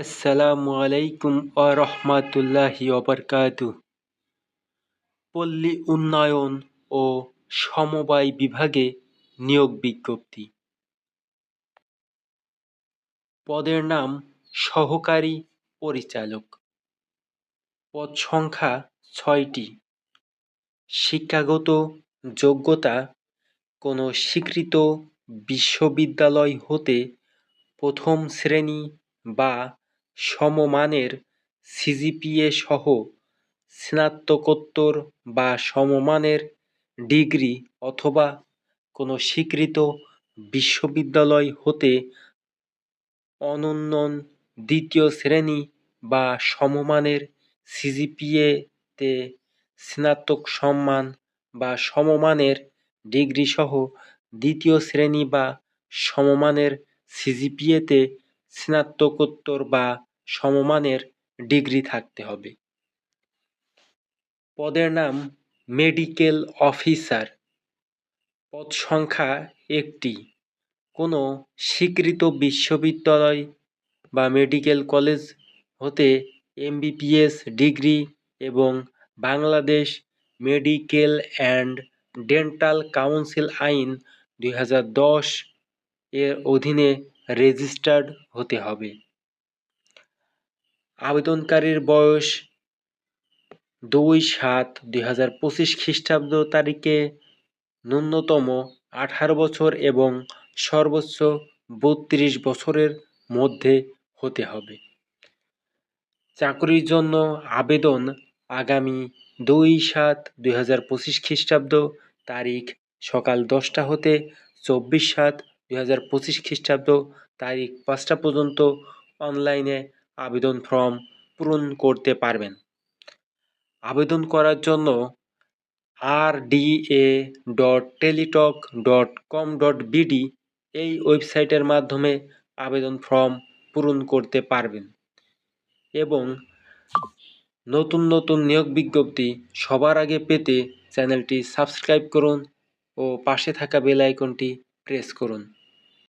আসসালামু আলাইকুম আরহামাতুল্লাহি অবরকাতু পল্লী উন্নয়ন ও সমবায় বিভাগে নিয়োগ বিজ্ঞপ্তি। পদের নাম সহকারী পরিচালক। পদ সংখ্যা ছয়টি। শিক্ষাগত যোগ্যতা কোনো স্বীকৃত বিশ্ববিদ্যালয় হতে প্রথম শ্রেণি বা সমমানের সিজিপিএ সহ স্নাতকোত্তর বা সমমানের ডিগ্রি অথবা কোনো স্বীকৃত বিশ্ববিদ্যালয় হতে অনন্য দ্বিতীয় শ্রেণি বা সমমানের সিজিপিএতে স্নাতক সম্মান বা সমমানের ডিগ্রিসহ দ্বিতীয় শ্রেণি বা সমমানের সিজিপিএতে স্নাতকোত্তর বা সমমানের ডিগ্রি থাকতে হবে। পদের নাম মেডিকেল অফিসার। পদ সংখ্যা একটি। কোনো স্বীকৃত বিশ্ববিদ্যালয় বা মেডিকেল কলেজ হতে এমবিবিএস ডিগ্রি এবং Bangladesh medical and dental council আইন দুই হাজার দশ এর অধীনে রেজিস্টার্ড হতে হবে। আবেদনকারীর বয়স দুই সাত দুই হাজার পঁচিশ খ্রিস্টাব্দ তারিখে ন্যূনতম আঠারো বছর এবং সর্বোচ্চ বত্রিশ বছরের মধ্যে হতে হবে। চাকরির জন্য আবেদন আগামী দুই সাত দুই হাজার পঁচিশ খ্রিস্টাব্দ তারিখ সকাল দশটা হতে চব্বিশ সাত দুই হাজার পঁচিশ খ্রিস্টাব্দ তারিখ পাঁচটা পর্যন্ত অনলাইনে আবেদন ফর্ম পূরণ করতে পারবেন। আবেদন করার জন্য R D A dot Teletalk dot com dot BD এই ওয়েবসাইটের মাধ্যমে আবেদন ফর্ম পূরণ করতে পারবেন এবং নতুন নতুন নিয়োগ বিজ্ঞপ্তি সবার আগে পেতে চ্যানেলটি সাবস্ক্রাইব করুন ও পাশে থাকা বেল আইকনটি প্রেস করুন।